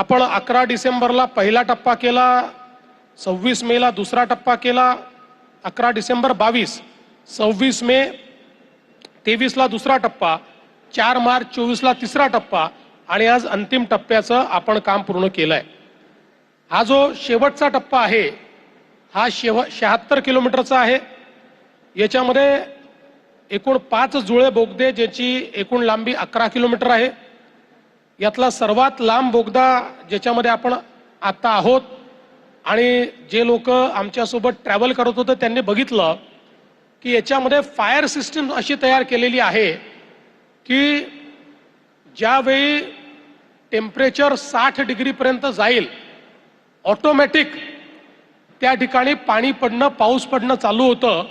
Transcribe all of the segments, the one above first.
आपण अकरा डिसेंबरला पहिला टप्पा केला सव्वीस मेला दुसरा टप्पा केला अकरा डिसेंबर बावीस सव्वीस मे तेवीसला दुसरा टप्पा चार मार्च चोवीसला तिसरा टप्पा आणि आज अंतिम टप्प्याचं आपण काम पूर्ण केलं आहे हा जो शेवटचा टप्पा आहे हा शेव शहात्तर किलोमीटरचा आहे. याच्यामध्ये एकूण पाच जुळे बोगदे ज्याची एकूण लांबी अकरा किलोमीटर आहे. यातला सर्वात लांब बोगदा ज्याच्यामध्ये आपण आता आहोत आणि जे लोक आमच्यासोबत ट्रॅव्हल करत होते त्यांनी बघितलं की याच्यामध्ये फायर सिस्टीम अशी तयार केलेली आहे की ज्यावेळी टेम्परेचर साठ डिग्रीपर्यंत जाईल ऑटोमॅटिक त्या ठिकाणी पाणी पडणं पाऊस पडणं चालू होतं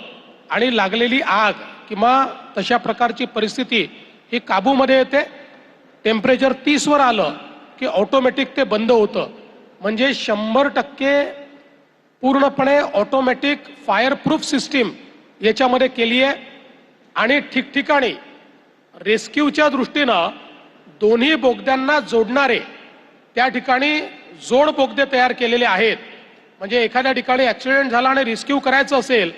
आणि लागलेली आग किंवा तशा प्रकारची परिस्थिती ही काबूमध्ये येते. टेम्परेचर तीसवर आलं की ऑटोमॅटिक ते बंद होतं. म्हणजे शंभर टक्के पूर्णपणे ऑटोमॅटिक फायर प्रूफ सिस्टीम याच्यामध्ये केली आहे आणि ठिकठिकाणी रेस्क्यूच्या दृष्टीनं दोन्ही बोगद्यांना जोडणारे त्या ठिकाणी जोड बोगदे तयार केलेले आहेत. म्हणजे एखाद्या ठिकाणी ॲक्सिडेंट झाला आणि रेस्क्यू करायचं असेल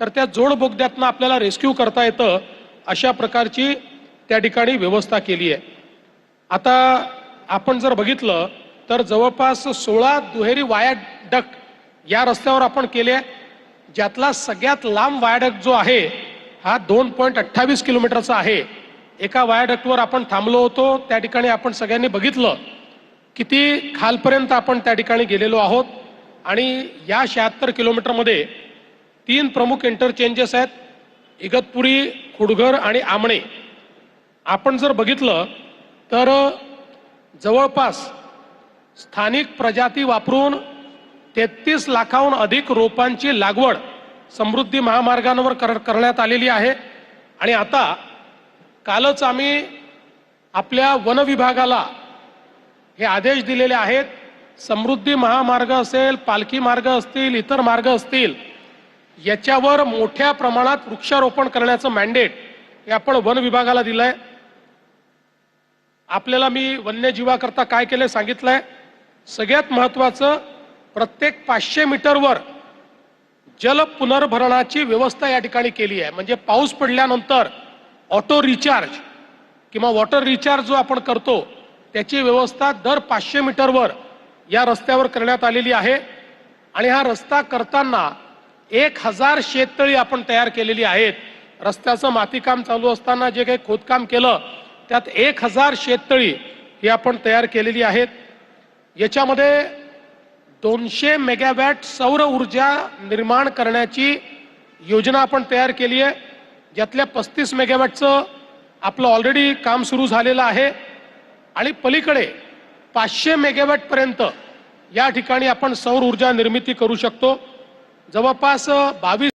तर त्या जोड बोगद्यातनं आपल्याला रेस्क्यू करता येतं अशा प्रकारची त्या ठिकाणी व्यवस्था केली आहे आता आपण जर बघितलं तर जवळपास सोळा दुहेरी वायाडक या रस्त्यावर आपण केले ज्यातला सगळ्यात लांब वायाडक जो आहे हा दोन पॉईंट अठ्ठावीस किलोमीटरचा आहे. एका वायाडक्टवर आपण थांबलो होतो त्या ठिकाणी आपण सगळ्यांनी बघितलं किती खालपर्यंत आपण त्या ठिकाणी गेलेलो आहोत. आणि या शहात्तर किलोमीटरमध्ये तीन प्रमुख इंटरचेंजेस आहेत इगतपुरी खुडघर आणि आमणे. आपण जर बघितलं तर जवळपास स्थानिक प्रजाती वापरून तेहतीस लाखाहून अधिक रोपांची लागवड समृद्धी महामार्गांवर कर करण्यात आलेली आहे. आणि आता कालच आम्ही आपल्या वन विभागाला हे आदेश दिलेले आहेत. समृद्धी महामार्ग असेल पालखी मार्ग असतील इतर मार्ग असतील याच्यावर मोठ्या प्रमाणात वृक्षारोपण करण्याचं मॅन्डेट हे आपण वन विभागाला दिलं आहे आपल्याला मी वन्यजीवाकरता काय केलं सांगितलंय? सगळ्यात महत्वाचं प्रत्येक पाचशे मीटरवर जल पुनर्भरणाची व्यवस्था या ठिकाणी केली आहे. म्हणजे पाऊस पडल्यानंतर ऑटो रिचार्ज किंवा वॉटर रिचार्ज जो आपण करतो त्याची व्यवस्था दर पाचशे मीटरवर या रस्त्यावर करण्यात आलेली आहे. आणि हा रस्ता करताना एक हजार शेततळी आपण तयार केलेली आहेत. रस्त्याचं मातीकाम चालू असताना जे काही खोदकाम केलं त्यात एक हजार शेततळी ही आपण तयार केलेली आहेत. याच्यामध्ये दोनशे मेगावॅट सौर ऊर्जा निर्माण करण्याची योजना आपण तयार केली आहे. ज्यातल्या पस्तीस मेगावॅटचं आपलं ऑलरेडी काम सुरू झालेलं आहे. आणि पलीकडे पाचशे मेगावॅटपर्यंत या ठिकाणी आपण सौर ऊर्जा निर्मिती करू शकतो. जवळपास बावीस